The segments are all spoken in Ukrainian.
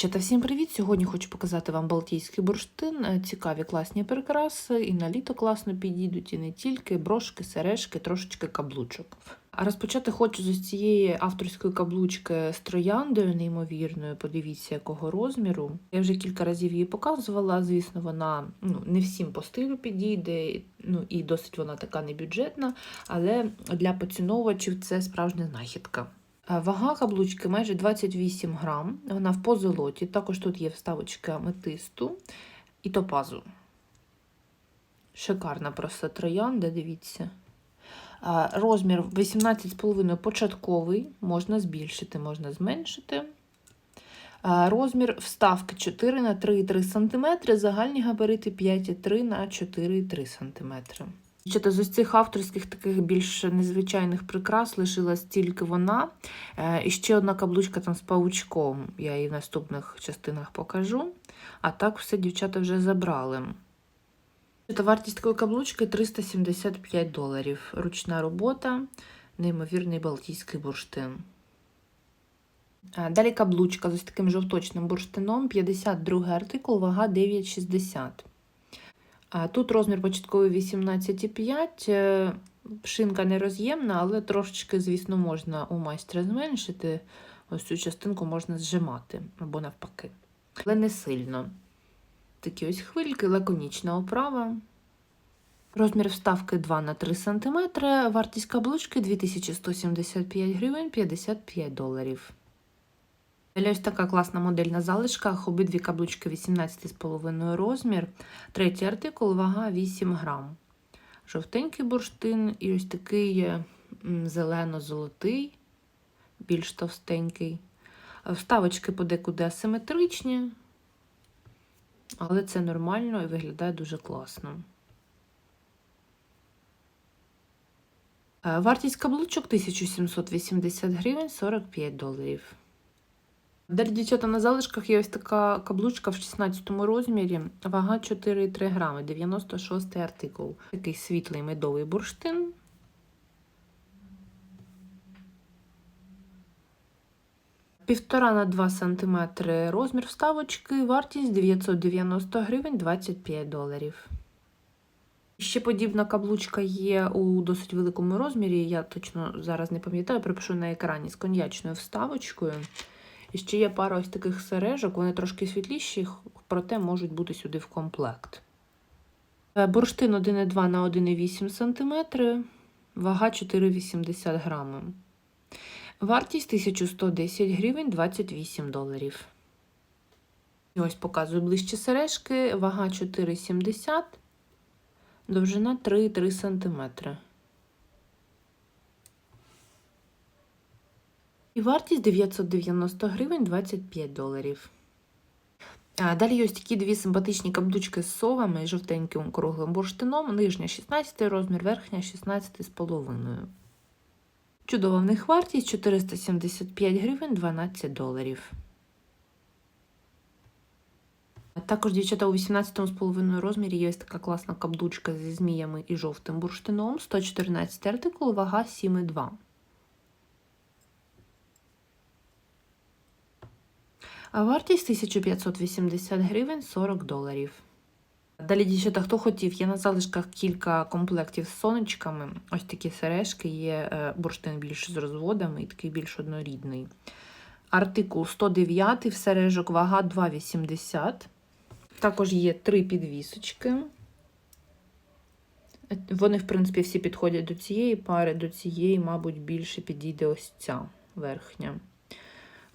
Дівчата, всім привіт! Сьогодні хочу показати вам Балтійський бурштин. Е, Цікаві класні прикраси, і на літо класно підійдуть, і не тільки брошки, сережки, трошечки каблучок. А розпочати хочу з цієї авторської каблучки з трояндою, неймовірною. Подивіться, якого розміру. Я вже кілька разів її показувала. Звісно, вона ну, не всім по стилю підійде, ну і досить вона така небюджетна, але для поціновувачів це справжня знахідка. Е, Вага каблучки майже 28 грам. Вона в позолоті. Також тут є вставочка аметисту і топазу. Шикарна просто троянда, дивіться. Е, Розмір 18,5 початковий, можна збільшити, можна зменшити. Е, Розмір вставки 4 на 3,3 см, загальні габарити 5,3 на 4,3 см. Щодо з ось цих авторських таких більш незвичайних прикрас лишилась тільки вона. Е, І ще одна каблучка там з паучком. Я її в наступних частинах покажу. А так все дівчата вже забрали. Та вартість такої каблучки 375 доларів. Ручна робота, неймовірний балтійський бурштин. Е, Далі каблучка з ось таким жовточним бурштином, 52 артикул, вага 9,60. Тут розмір початковий 18,5. Е, Шинка не роз'ємна, але трошечки, звісно, можна у майстра зменшити. Ось цю частинку можна зжимати або навпаки. Але не сильно. Такі ось хвильки, лаконічна оправа. Розмір вставки 2 на 3 см, вартість каблучки 2175 гривень 55 доларів. Ось така класна модель на залишках. Обидві каблучки 18,5 розмір. Третій артикул, вага 8 грам. Жовтенький бурштин і ось такий е, зелено-золотий, більш товстенький. Е, Вставочки подекуди асиметричні, але це нормально і виглядає дуже класно. Е, Вартість каблучок 1780 гривень 45 доларів. Далі, дівчата, на залишках є ось така каблучка в 16 розмірі, вага 4,3 грами, 96 артикул. Такий світлий медовий бурштин. Півтора на 2 см розмір вставочки, вартість 990 гривень 25 доларів. Ще подібна каблучка є у досить великому розмірі. Я точно зараз не пам'ятаю, припишу на екрані з коньячною вставочкою. І ще є пара ось таких сережок, вони трошки світліші, проте можуть бути сюди в комплект. Е, Бурштин 1,2 на 1,8 см, вага 4,80 грами. Вартість 1110 гривень 28 доларів. І ось показую ближче сережки, вага 4,70, довжина 3,3 см. Вартість 990 гривень 25 доларів. Далі є такі дві симпатичні каблучки з совами і жовтеньким круглим бурштином. Нижня 16 розмір, верхня 16 з половиною. Чудова в них вартість 475 гривень 12 доларів. Також, дівчата, у 18,5 розмірі є така класна каблучка зі зміями і жовтим бурштином. 114 артикул, вага 7,2. А вартість 1580 гривень 40 доларів. Далі, дівчата, хто хотів, є на залишках кілька комплектів з сонечками. Ось такі сережки, є е, бурштин більш з розводами і такий більш однорідний. Артикул 109 в сережок, вага 2,80. Також є три підвісочки. Вони, в принципі, всі підходять до цієї пари, до цієї, мабуть, більше підійде ось ця верхня.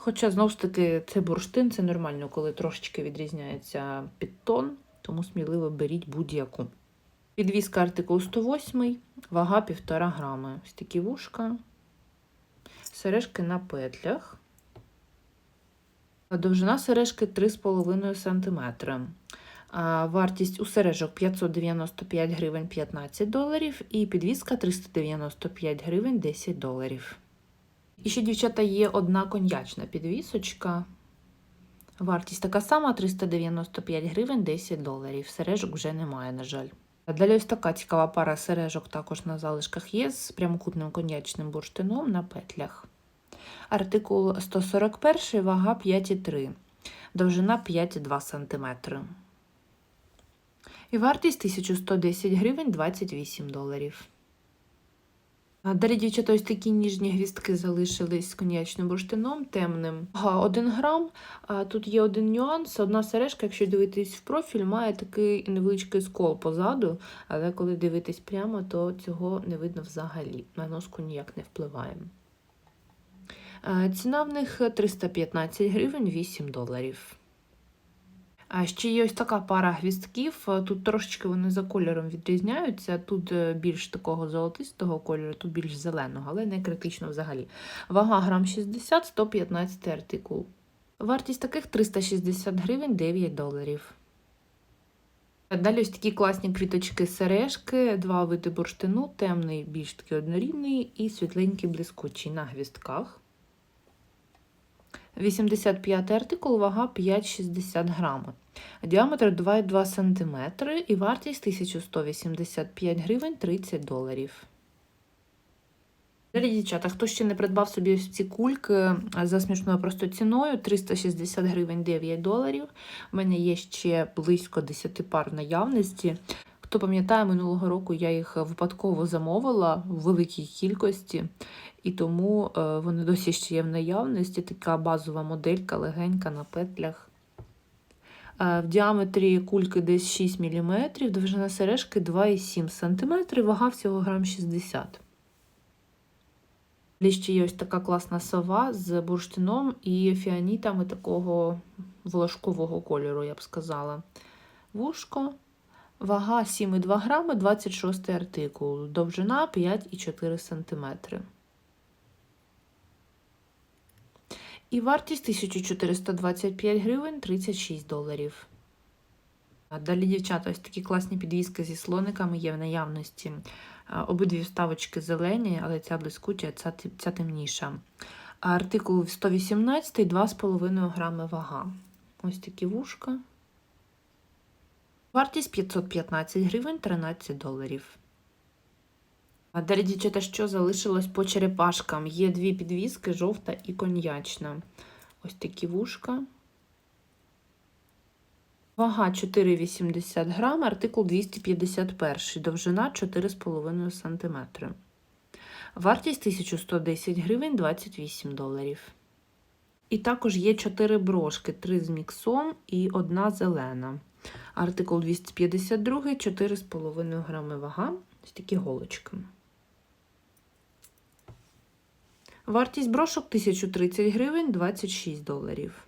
Хоча, знову ж таки, це бурштин, це нормально, коли трошечки відрізняється підтон, тому сміливо беріть будь-яку. Підвіска артикул 108, вага 1,5 грами. Ось такі вушка, сережки на петлях. Довжина сережки 3,5 см. Вартість у сережок 595 гривень 15 доларів і підвіска 395 гривень 10 доларів. І ще, дівчата, є одна коньячна підвісочка. Вартість така сама 395 гривень 10 доларів. Сережок вже немає, на жаль. Далі ось така цікава пара сережок також на залишках є з прямокутним коньячним бурштином на петлях. Артикул 141, вага 5,3. довжина 5,2 см. І вартість 1110 гривень 28 доларів. Далі, дівчата, ось такі ніжні гвістки залишились з коньячним бурштином темним. Ага, 1 грам. Тут є один нюанс. Одна сережка, якщо дивитись в профіль, має такий невеличкий скол позаду, але коли дивитись прямо, то цього не видно взагалі. На носку ніяк не впливає. Ціна в них 315 гривень 8 доларів. Ще є ось така пара гвістків. Тут трошечки вони за кольором відрізняються. Тут е, більш такого золотистого кольору, тут більш зеленого, але не критично взагалі. Вага грам 60, 115 артикул. Вартість таких 360 гривень 9 доларів. Далі ось такі класні квіточки сережки, два види бурштину, темний, більш такий однорідний і світленький блискучий на гвістках. 85 артикул, вага 5,60 грами. Діаметр 2,2 см і вартість 1185 гривень 30 доларів. Далі, дівчата, хто ще не придбав собі ці кульки за смішною просто ціною 360 гривень 9 доларів. У мене є ще близько 10 пар наявності. Хто пам'ятає, минулого року я їх випадково замовила в великій кількості, і тому е, вони досі ще є в наявності. Така базова моделька, легенька на петлях. Е, В діаметрі кульки десь 6 мм, довжина сережки 2,7 см, вага всього грам 60 Далі ще є ось така класна сова з бурштином і фіанітами такого волошкового кольору, я б сказала. Вушко. Вага 7,2 грами, 26 артикул. Довжина 5,4 см. І вартість 1425 гривень 36 доларів. Далі, дівчата, ось такі класні підвіски зі слониками є в наявності. Обидві вставочки зелені, але ця блискуча, ця, ця темніша. Артикул 118, 2,5 грами вага. Ось такі вушка. Вартість 515 гривень 13 доларів. А далі, дівчата, що залишилось по черепашкам? Є дві підвіски, жовта і коньячна. Ось такі вушка. Вага 4,80 грам, артикул 251, довжина 4,5 см. Вартість 1110 гривень 28 доларів. І також є 4 брошки, 3 з міксом і одна зелена. Артикул 252, 4,5 грами вага. Ось такі голочки. Вартість брошок 1030 гривень 26 доларів.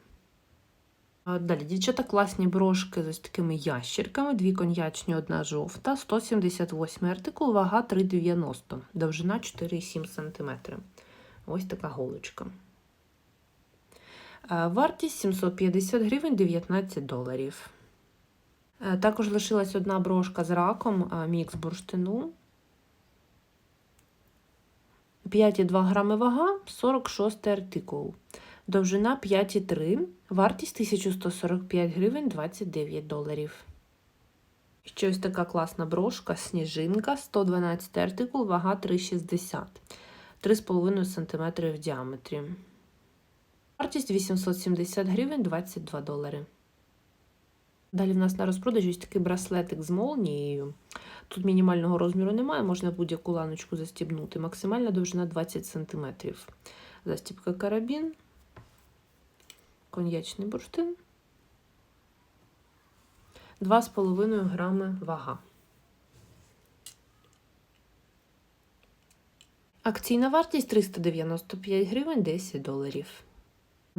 Далі, дівчата, класні брошки з ось такими ящірками, дві коньячні, одна жовта, 178 артикул, вага 3,90, довжина 4,7 см. Ось така голочка. Вартість 750 гривень 19 доларів. Е, Також лишилась одна брошка з раком, мікс бурштину. 5,2 грами вага, 46 артикул. Довжина 5,3, вартість 1145 гривень 29 доларів. Ще ось така класна брошка, сніжинка, 112 артикул, вага 3,60, 3,5 см в діаметрі. Вартість 870 гривень 22 долари. Далі в нас на розпродажі ось такий браслетик з молнією. Тут мінімального розміру немає, можна будь-яку ланочку застібнути. Максимальна довжина 20 см. Застібка карабін, коньячний бурштин, 2,5 грами вага. Акційна вартість 395 гривень 10 доларів.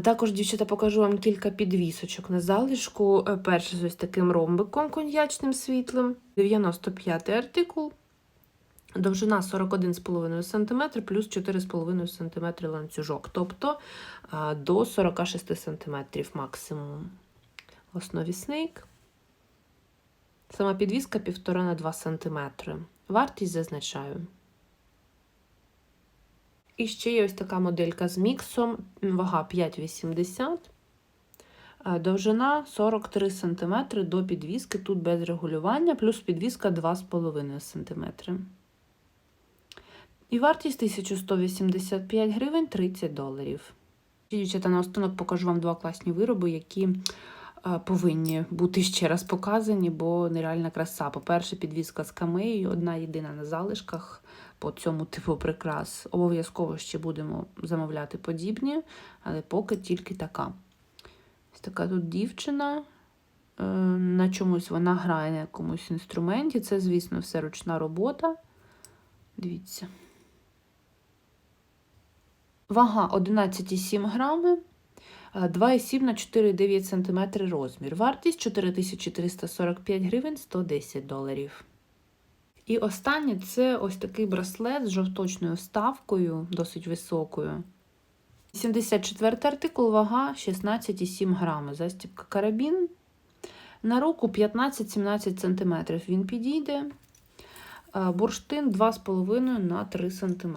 Також, дівчата, покажу вам кілька підвісочок на залишку. Е, Перше з ось таким ромбиком коньячним світлим, 95 артикул, довжина 41,5 см плюс 4,5 см ланцюжок, тобто до 46 см максимум. Основі снейк. Сама підвіска 1,5 на 2 см. Вартість зазначаю. І ще є ось така моделька з міксом, вага 5,80, е, довжина 43 см до підвіски, тут без регулювання, плюс підвіска 2,5 см. І вартість 1185 гривень 30 доларів. Дівчата, наостанок покажу вам два класні вироби, які е, повинні бути ще раз показані, бо нереальна краса. По-перше, підвіска з камеєю, одна єдина на залишках по цьому типу прикрас. Обов'язково ще будемо замовляти подібні, але поки тільки така. Ось така тут дівчина. е, На чомусь вона грає на якомусь інструменті. Це, звісно, все ручна робота. Дивіться. Вага 11,7 грами, е, 2,7 на 4,9 см розмір. Вартість 4345 гривень 110 доларів. І останнє це ось такий браслет з жовточною вставкою, досить високою. 74 артикул, вага 16,7 грами. Застібка карабін. На руку 15-17 см він підійде. Бурштин 2,5 на 3 см.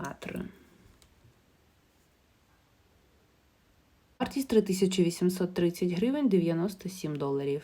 Вартість 3830 гривень 97 доларів.